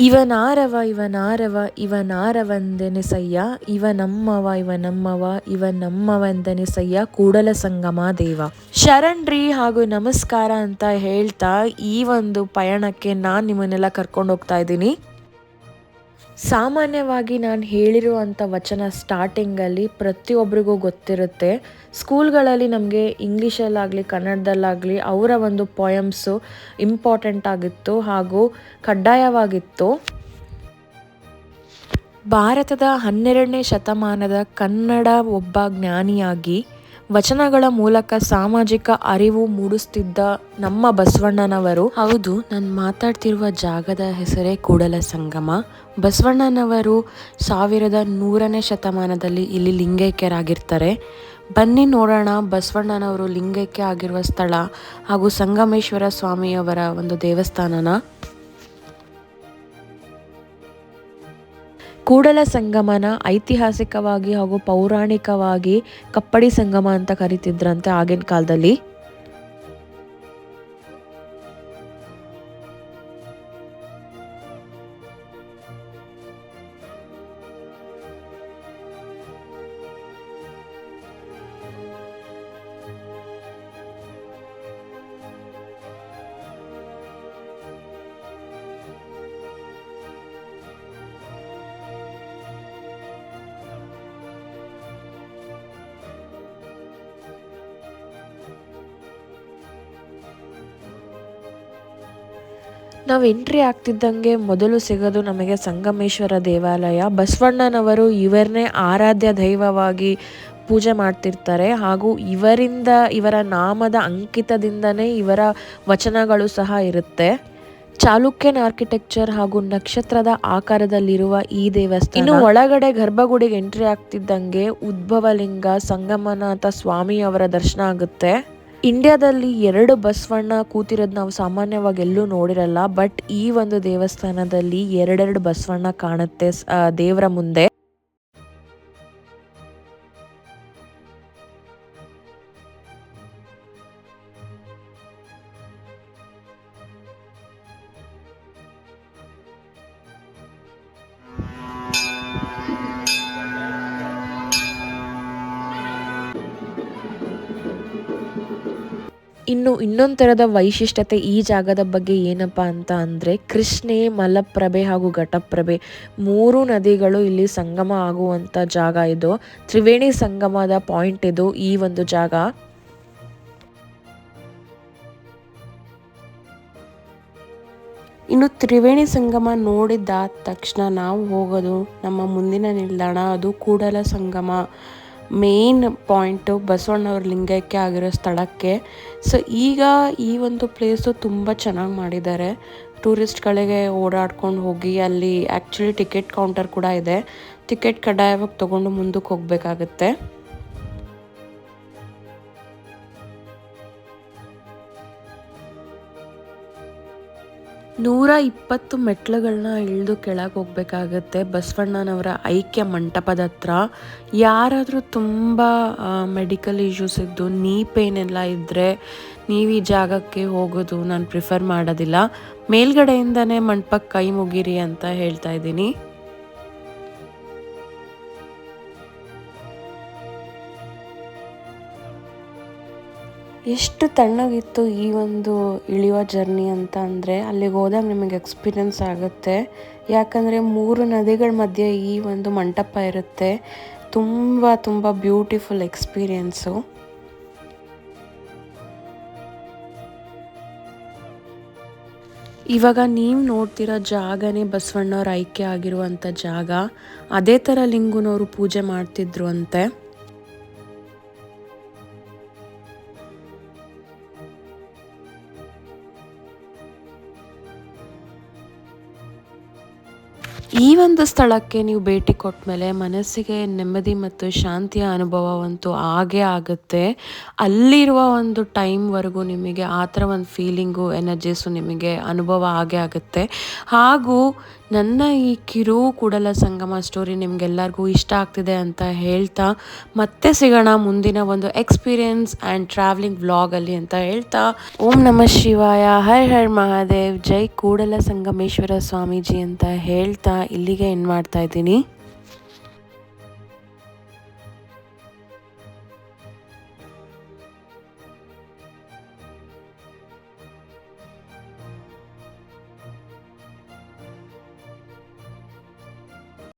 ಇವನಾರವ ಇವನಾರವ ಇವನಾರವಂದೆನಿಸಯ್ಯ ಇವ ನಮ್ಮವ ಇವ ನಮ್ಮವ ಇವ ನಮ್ಮವಂದೆನಿಸಯ್ಯ ಕೂಡಲ ಸಂಗಮ ದೇವ. ಶರಣ್ರಿ ಹಾಗೂ ನಮಸ್ಕಾರ ಅಂತ ಹೇಳ್ತಾ ಈ ಒಂದು ಪಯಣಕ್ಕೆ ನಾನು ನಿಮ್ಮನ್ನೆಲ್ಲ ಕರ್ಕೊಂಡು ಹೋಗ್ತಾ ಇದ್ದೀನಿ. ಸಾಮಾನ್ಯವಾಗಿ ನಾನು ಹೇಳಿರುವಂಥ ವಚನ ಸ್ಟಾರ್ಟಿಂಗಲ್ಲಿ ಪ್ರತಿಯೊಬ್ಬರಿಗೂ ಗೊತ್ತಿರುತ್ತೆ. ಸ್ಕೂಲ್ಗಳಲ್ಲಿ ನಮಗೆ ಇಂಗ್ಲೀಷಲ್ಲಾಗಲಿ, ಕನ್ನಡದಲ್ಲಾಗಲಿ ಅವರ ಒಂದು ಪೊಯಮ್ಸು ಇಂಪಾರ್ಟೆಂಟ್ ಆಗಿತ್ತು ಹಾಗೂ ಕಡ್ಡಾಯವಾಗಿತ್ತು. ಭಾರತದ ಹನ್ನೆರಡನೇ ಶತಮಾನದ ಕನ್ನಡ ಒಬ್ಬ ಜ್ಞಾನಿಯಾಗಿ ವಚನಗಳ ಮೂಲಕ ಸಾಮಾಜಿಕ ಅರಿವು ಮೂಡಿಸ್ತಿದ್ದ ನಮ್ಮ ಬಸವಣ್ಣನವರು, ಹೌದು, ನಾನು ಮಾತಾಡ್ತಿರುವ ಜಾಗದ ಹೆಸರೇ ಕೂಡಲ ಸಂಗಮ. ಬಸವಣ್ಣನವರು ಸಾವಿರದ ನೂರನೇ ಶತಮಾನದಲ್ಲಿ ಇಲ್ಲಿ ಲಿಂಗೈಕ್ಯರಾಗಿರ್ತಾರೆ. ಬನ್ನಿ ನೋಡೋಣ ಬಸವಣ್ಣನವರು ಲಿಂಗೈಕ್ಯ ಆಗಿರುವ ಸ್ಥಳ ಹಾಗೂ ಸಂಗಮೇಶ್ವರ ಸ್ವಾಮಿಯವರ ಒಂದು ದೇವಸ್ಥಾನನ. ಕೂಡಲ ಸಂಗಮನ ಐತಿಹಾಸಿಕವಾಗಿ ಹಾಗೂ ಪೌರಾಣಿಕವಾಗಿ ಕಪ್ಪಡಿ ಸಂಗಮ ಅಂತ ಕರಿತಿದ್ರಂತೆ ಆಗಿನ ಕಾಲದಲ್ಲಿ. ನಾವು ಎಂಟ್ರಿ ಆಗ್ತಿದ್ದಂಗೆ ಮೊದಲು ಸಿಗೋದು ನಮಗೆ ಸಂಗಮೇಶ್ವರ ದೇವಾಲಯ. ಬಸವಣ್ಣನವರು ಇವರನ್ನೇ ಆರಾಧ್ಯ ದೈವವಾಗಿ ಪೂಜೆ ಮಾಡ್ತಿರ್ತಾರೆ ಹಾಗೂ ಇವರಿಂದ, ಇವರ ನಾಮದ ಅಂಕಿತದಿಂದನೇ ಇವರ ವಚನಗಳು ಸಹ ಇರುತ್ತೆ. ಚಾಲುಕ್ಯನ್ ಆರ್ಕಿಟೆಕ್ಚರ್ ಹಾಗೂ ನಕ್ಷತ್ರದ ಆಕಾರದಲ್ಲಿರುವ ಈ ದೇವಸ್ಥಾನ. ಇನ್ನು ಒಳಗಡೆ ಗರ್ಭಗುಡಿಗೆ ಎಂಟ್ರಿ ಆಗ್ತಿದ್ದಂಗೆ ಉದ್ಭವಲಿಂಗ, ಸಂಗಮನಾಥ ಸ್ವಾಮಿಯವರ ದರ್ಶನ ಆಗುತ್ತೆ. ಇಂಡಿಯಾದಲ್ಲಿ ಎರಡು ಬಸವಣ್ಣ ಕೂತಿರೋದು ನಾವು ಸಾಮಾನ್ಯವಾಗಿ ಎಲ್ಲೂ ನೋಡಿರಲ್ಲ, ಬಟ್ ಈ ಒಂದು ದೇವಸ್ಥಾನದಲ್ಲಿ ಎರಡೆರಡು ಬಸವಣ್ಣ ಕಾಣುತ್ತೆ ದೇವರ ಮುಂದೆ. ಇನ್ನು ಇನ್ನೊಂದು ಥರದ ವೈಶಿಷ್ಟ್ಯತೆ ಈ ಜಾಗದ ಬಗ್ಗೆ ಏನಪ್ಪ ಅಂತ ಅಂದರೆ ಕೃಷ್ಣೆ ಮಲಪ್ರಭೆ ಹಾಗೂ ಘಟಪ್ರಭೆ. ಮೂರು ನದಿಗಳು ಇಲ್ಲಿ ಸಂಗಮ ಆಗುವಂಥ ಜಾಗ ಇದು. ತ್ರಿವೇಣಿ ಸಂಗಮದ ಪಾಯಿಂಟ್ ಇದು. ಈ ಒಂದು ಜಾಗ. ಇನ್ನು ತ್ರಿವೇಣಿ ಸಂಗಮ ನೋಡಿದ್ದಾದ ತಕ್ಷಣ ನಾವು ಹೋಗೋದು ನಮ್ಮ ಮುಂದಿನ ನಿಲ್ದಾಣ. ಅದು ಕೂಡಲ ಸಂಗಮ. ಮೇನ್ ಪಾಯಿಂಟು ಬಸವಣ್ಣವ್ರ ಲಿಂಗಕ್ಕೆ ಆಗಿರೋ ಸ್ಥಳಕ್ಕೆ. ಸೊ ಈಗ ಈ ಒಂದು ಪ್ಲೇಸು ತುಂಬ ಚೆನ್ನಾಗಿ ಮಾಡಿದ್ದಾರೆ. ಟೂರಿಸ್ಟ್ಗಳಿಗೆ ಓಡಾಡ್ಕೊಂಡು ಹೋಗಿ ಅಲ್ಲಿ ಆ್ಯಕ್ಚುಲಿ ಟಿಕೆಟ್ ಕೌಂಟರ್ ಕೂಡ ಇದೆ. ಟಿಕೆಟ್ ಕಡ್ಡಾಯವಾಗಿ ತೊಗೊಂಡು ಮುಂದಕ್ಕೆ ಹೋಗಬೇಕಾಗತ್ತೆ. ನೂರ ಇಪ್ಪತ್ತು ಮೆಟ್ಲುಗಳನ್ನ ಇಳಿದು ಕೆಳಗೆ ಹೋಗ್ಬೇಕಾಗತ್ತೆ. ಬಸವಣ್ಣನವರ ಐಕ್ಯ ಮಂಟಪದ ಹತ್ರ. ಯಾರಾದರೂ ತುಂಬ ಮೆಡಿಕಲ್ ಇಶ್ಯೂಸ್ ಇದ್ದು, ನೀ ಪೇನ್ ಎಲ್ಲ ಇದ್ದರೆ ನೀವು ಈ ಜಾಗಕ್ಕೆ ಹೋಗೋದು ನಾನು ಪ್ರಿಫರ್ ಮಾಡೋದಿಲ್ಲ. ಮೇಲ್ಗಡೆಯಿಂದನೇ ಮಂಟಪಕ್ಕೆ ಕೈ ಮುಗಿರಿ ಅಂತ ಹೇಳ್ತಾ ಇದ್ದೀನಿ. ಎಷ್ಟು ತಣ್ಣಗಿತ್ತು ಈ ಒಂದು ಇಳಿಯುವ ಜರ್ನಿ ಅಂತ ಅಂದರೆ ಅಲ್ಲಿಗೆ ಹೋದಾಗ ನಿಮಗೆ ಎಕ್ಸ್ಪೀರಿಯನ್ಸ್ ಆಗುತ್ತೆ. ಯಾಕಂದರೆ ಮೂರು ನದಿಗಳ ಮಧ್ಯೆ ಈ ಒಂದು ಮಂಟಪ ಇರುತ್ತೆ. ತುಂಬ ತುಂಬ ಬ್ಯೂಟಿಫುಲ್ ಎಕ್ಸ್ಪೀರಿಯೆನ್ಸು ಇವಾಗ ನೀವು ನೋಡ್ತಿರೋ ಜಾಗನೇ ಬಸವಣ್ಣವ್ರ ಐಕ್ಯ ಆಗಿರುವಂಥ ಜಾಗ. ಅದೇ ಥರ ಲಿಂಗುನವರು ಪೂಜೆ ಮಾಡ್ತಿದ್ರು ಅಂತೆ. ಈ ಒಂದು ಸ್ಥಳಕ್ಕೆ ನೀವು ಭೇಟಿ ಕೊಟ್ಟ ಮೇಲೆ ಮನಸ್ಸಿಗೆ ನೆಮ್ಮದಿ ಮತ್ತು ಶಾಂತಿಯ ಅನುಭವವಂತೂ ಆಗೇ ಆಗುತ್ತೆ. ಅಲ್ಲಿರುವ ಒಂದು ಟೈಮ್ವರೆಗೂ ನಿಮಗೆ ಆ ಥರ ಒಂದು ಫೀಲಿಂಗು ಎನರ್ಜೀಸು ನಿಮಗೆ ಅನುಭವ ಆಗೇ ಆಗುತ್ತೆ. ಹಾಗೂ ನನ್ನ ಈ ಕಿರು ಕೂಡಲ ಸಂಗಮ ಸ್ಟೋರಿ ನಿಮ್ಗೆಲ್ಲರಿಗೂ ಇಷ್ಟ ಆಗ್ತಿದೆ ಅಂತ ಹೇಳ್ತಾ ಮತ್ತೆ ಸಿಗೋಣ ಮುಂದಿನ ಒಂದು ಎಕ್ಸ್ಪೀರಿಯನ್ಸ್ ಆ್ಯಂಡ್ ಟ್ರಾವೆಲಿಂಗ್ ವ್ಲಾಗಲ್ಲಿ ಅಂತ ಹೇಳ್ತಾ. ಓಂ ನಮಃ ಶಿವಾಯ, ಹರ್ ಹರ್ ಮಹಾದೇವ್, ಜೈ ಕೂಡಲ ಸಂಗಮೇಶ್ವರ ಸ್ವಾಮೀಜಿ ಅಂತ ಹೇಳ್ತಾ ಇಲ್ಲಿಗೆ ಏನು ಮಾಡ್ತಾ ಇದ್ದೀನಿ.